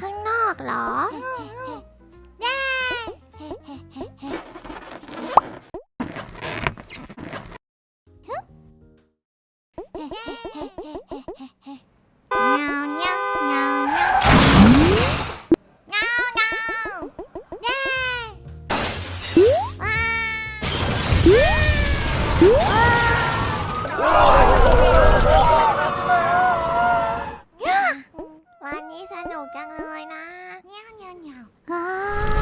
ข้างนอกเหรอเย้เงาเงาเงาเง 아.